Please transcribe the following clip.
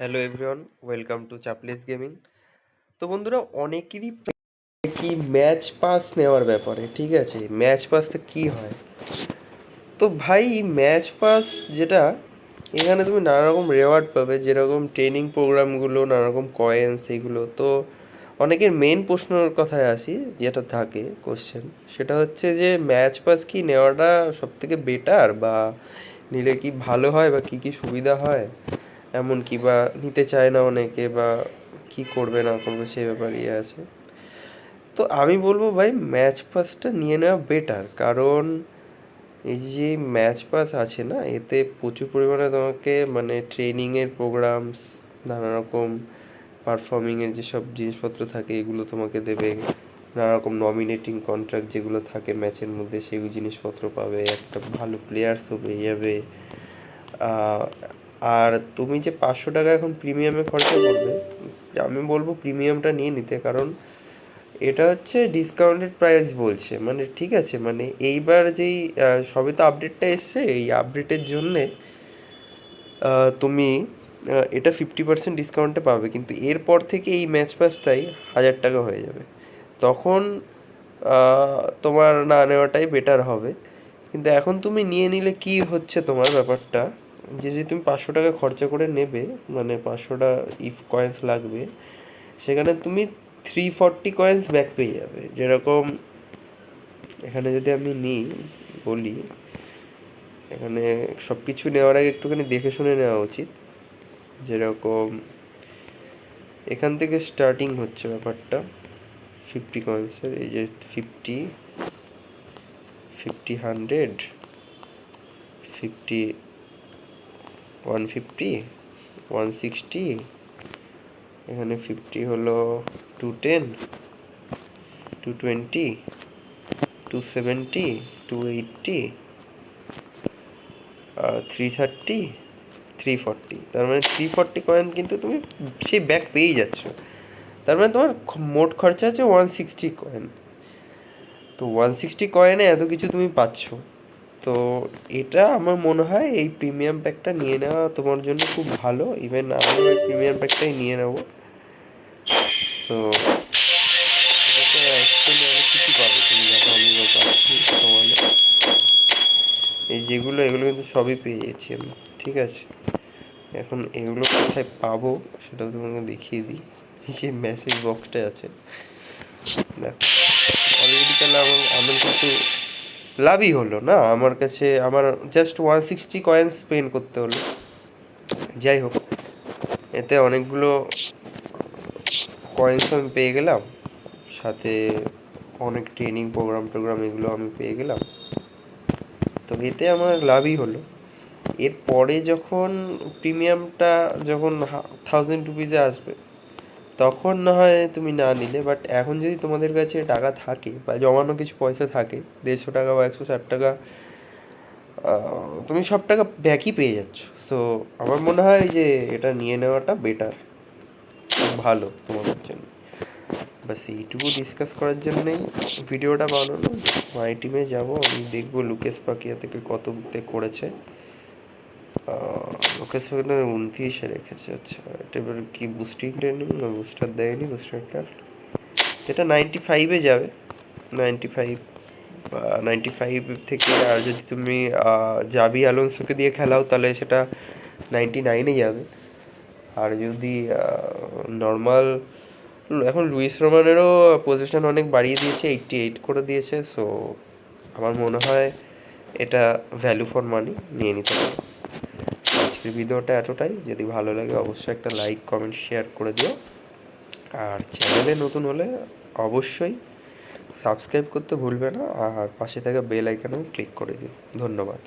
Hello everyone welcome to চাপলিস gaming তো বন্ধুরা, অনেকেরই কি ম্যাচ পাস নেওয়ার ব্যাপারে, ঠিক আছে? ম্যাচ পাসটা কি হয়? তো ভাই ম্যাচ পাস যেটা, এখানে তুমি নানা রকম রেওয়ার্ড পাবে, যেরকম ট্রেনিং প্রোগ্রামগুলো নানা রকম কয়েন্স এইগুলো তো অনেকের মেন প্রশ্নের কথায় আসি, যেটা থাকে কোশ্চেন সেটা হচ্ছে যে ম্যাচ পাস কি নেওয়াটা সব থেকে বেটার বা নিলে কি ভালো হয় বা কি কি সুবিধা হয়? এমন কি বা নিতে চায় না অনেকে বা কি করবে না করবে সে ব্যাপারে আছে। তো আমি বলব ভাই ম্যাচ পাসটা নিয়ে নেওয়া বেটার কারণ এই যে ম্যাচ পাস আছে না, এতে প্রচুর পরিমাণে তোমাকে মানে ট্রেনিংয়ের প্রোগ্রামস নানা রকম পারফর্মিংয়ের যেসব জিনিসপত্র থাকে, এগুলো তোমাকে দেবে। নানা রকম নমিনেটিং কন্ট্রাক্ট যেগুলো থাকে ম্যাচের মধ্যে, সেই জিনিসপত্র পাবে। একটা ভালো প্লেয়ার্সও পেয়ে যাবে। আর তুমি যে পাঁচশো টাকা এখন প্রিমিয়ামে খরচা করবে, আমি বলব প্রিমিয়ামটা নিয়ে নিতে, কারণ এটা হচ্ছে ডিসকাউন্টেড প্রাইস বলছে। মানে ঠিক আছে মানে এইবার যেই সবে তো আপডেটটা এসছে, এই আপডেটের জন্যে তুমি এটা ফিফটি পার্সেন্ট ডিসকাউন্টে পাবে। কিন্তু এরপর থেকে এই ম্যাচ পাসটাই হাজার টাকা হয়ে যাবে। তখন তোমার না নেওয়াটাই বেটার হবে। কিন্তু এখন তুমি নিয়ে নিলে কি হচ্ছে তোমার ব্যাপারটা? যে যে তুমি পাঁচশো টাকা খরচা করে নেবে মানে পাঁচশোটা ইফ কয়েন্স লাগবে, সেখানে তুমি থ্রি ফর্টি কয়েন্স ব্যাক পেয়ে যাবে। যেরকম এখানে যদি আমি নিই, বলি, এখানে সব কিছু নেওয়ার আগে একটুখানি দেখে শুনে নেওয়া উচিত। যেরকম এখান থেকে স্টার্টিং হচ্ছে ব্যাপারটা ফিফটি কয়েন্সের এই যে fifty fifty hundred fifty one fifty one sixty এখানে ফিফটি হলো two ten two twenty two seventy two eighty আর থ্রি থার্টি থ্রি ফর্টি তার মানে থ্রি ফর্টি কয়েন কিন্তু তুমি সেই ব্যাগ পেয়েই যাচ্ছ। তার মানে তোমার মোট খরচা আছে ওয়ান সিক্সটি কয়েন তো ওয়ান সিক্সটি কয়েনে এত কিছু তুমি পাচ্ছ। তো এটা আমার মনে হয় এই প্রিমিয়াম প্যাকটা নিয়ে নেওয়া তোমার জন্য খুব ভালো। ইভেন আমি ওই প্রিমিয়াম প্যাকটাই নিয়ে নেব। তো তুমি? দেখো, আমি এই যেগুলো, এগুলো কিন্তু সবই পেয়ে যাচ্ছি আমি, ঠিক আছে? এখন এগুলো কোথায় পাবো সেটাও তোমাকে দেখিয়ে দিই। যে মেসেজ বক্সটা আছে। দেখো অলরেডি তাহলে আমার আমি কিন্তু লাভই হলো না। আমার কাছে আমার just one sixty coin spend করতে হলো। যাই হোক, এতে অনেকগুলো কয়েন্স আমি পেয়ে গেলাম। সাথে অনেক ট্রেনিং প্রোগ্রাম টোগ্রাম এগুলো আমি পেয়ে গেলাম। তো এতে আমার লাভই হলো। এরপরে যখন প্রিমিয়ামটা যখন থাউজেন্ড রুপিজে আসবে তখন না হয় তুমি না নিলে বাট এখন যদি তোমাদের কাছে টাকা থাকে বা জমানো কিছু পয়সা থাকে, দেড়শো টাকা বা একশো ষাট টাকা তুমি সব টাকা ব্যাকই পেয়ে যাচ্ছ। সো আমার মনে হয় যে এটা নিয়ে নেওয়াটা বেটার ভালো তোমাদের জন্য। বাস এইটুকু ডিসকাস করার জন্যই ভিডিওটা বানানো। মাই টিমে যাব, আমি দেখব লুকেশ পাকিয়া থেকে কততে করেছে। লোকেশ পাকিয়া উনত্রিশে রেখেছে আচ্ছা এটা এবার কি বুস্টিং ট্রেনিং না বুস্টার দেয়নি বুস্টারটা এটা নাইনটি ফাইভে যাবে নাইনটি ফাইভ নাইনটি ফাইভ থেকে আর যদি তুমি জাবি আলোনসোকে দিয়ে খেলাও তাহলে সেটা নাইনটি নাইনে যাবে। আর যদি নর্মাল এখন লুইস রোমানেরও পজিশন অনেক বাড়িয়ে দিয়েছে এইটটি এইট করে দিয়েছে সো আমার মনে হয় এটা ভ্যালু ফর মানি নিয়ে নিতে পারো। আজকের ভিডিওটা এতটাই। যদি ভালো লাগে অবশ্যই একটা লাইক কমেন্ট শেয়ার করে দিও। আর চ্যানেলে নতুন হলে অবশ্যই সাবস্ক্রাইব করতে ভুলবে না। আর পাশে থাকা বেল আইকনেও ক্লিক করে দিও। ধন্যবাদ।